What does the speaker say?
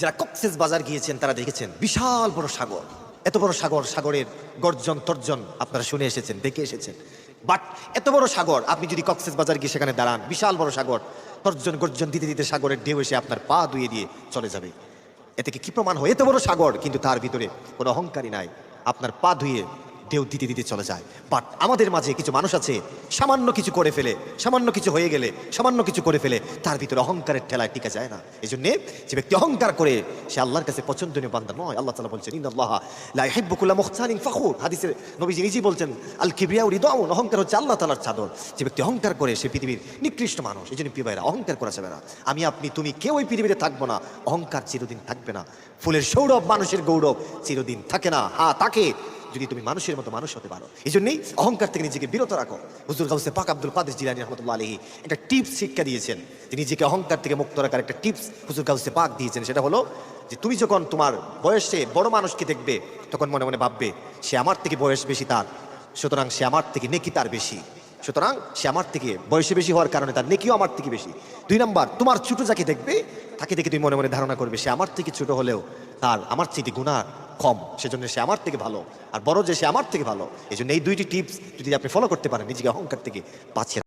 যারা কক্সেস বাজার গিয়েছেন, তারা দেখেছেন, বিশাল বড় সাগর। এত বড় সাগর, সাগরের গর্জন, তর্জন আপনারা শুনে এসেছেন, দেখে এসেছেন। বাট এত বড় সাগর, আপনি যদি কক্সেস বাজার গিয়ে সেখানে দাঁড়ান, বিশাল বড় সাগর, তর্জন, গর্জন দিতে দিতে সাগরের ঢেউ এসে আপনার পা ধুয়ে দিয়ে চলে যাবে। এতে কি প্রমাণ হয়? এত বড় সাগর, কিন্তু তার ভিতরে কোনো অহংকারী নাই। আপনার পা ধুয়ে ঢেউ দিতে দিতে চলে যায়। বাট আমাদের মাঝে কিছু মানুষ আছে, সামান্য কিছু করে ফেলে, সামান্য কিছু হয়ে গেলে, সামান্য কিছু করে ফেলে, তার ভিতরে অহংকারের ঠেলায় টিকা যায় না। এই জন্যে যে ব্যক্তি অহংকার করে, সে আল্লাহর কাছে পছন্দনীয় বান্দা নয়। আল্লাহ তালা বলছেন ইন্দাল্লাহ লা ইহিব্বুকুল্লা মুখতারিন ফাখুর। হাদিসের নবীজি নিজেই বলছেন আল কিবরিয়া রিদাউন। অহংকার হচ্ছে আল্লাহ তালার চাদর। যে ব্যক্তি অহংকার করে, সে পৃথিবীর নিকৃষ্ট মানুষ। এই জন্য পিবাইরা অহংকার করা যাবে না। আমি, আপনি, তুমি কেউ ওই পৃথিবীতে থাকব না। অহংকার চিরদিন থাকবে না। ফুলের সৌরভ, মানুষের গৌরব চিরদিন থাকে না। হা, তাকে যদি তুমি মানুষের মতো মানুষ হতে পারো। এই জন্যই অহংকার থেকে নিজেকে বিরত রাখো। হুজুর গাউসে পাক আব্দুল কাদের জিলানি রহমতুল্লাহ আলহী একটা টিপস শিক্ষা দিয়েছেন। যে নিজেকে অহংকার থেকে মুক্ত রাখার একটা টিপস হুজুর গাউসে পাক দিয়েছেন। সেটা হলো যে তুমি যখন তোমার বয়সে বড় মানুষকে দেখবে, তখন মনে মনে ভাববে, সে আমার থেকে বয়স বেশি তার। সুতরাং সে আমার থেকে নেকি তার বেশি। সুতরাং সে আমার থেকে বয়সে বেশি হওয়ার কারণে তার নেকিও আমার থেকে বেশি। দুই নম্বর, তোমার ছোট যাকে দেখবে, তাকে দেখে তুমি মনে মনে ধারণা করবে, সে আমার থেকে ছোট হলেও তার, আমার থেকে গুণা কম, সেজন্য সে আমার থেকে ভালো। আর বড় যে সে আমার থেকে ভালো এই জন্য এই দুইটি টিপস যদি আপনি ফলো করতে পারেন, নিজেকে অহংকার থেকে বাঁচিয়ে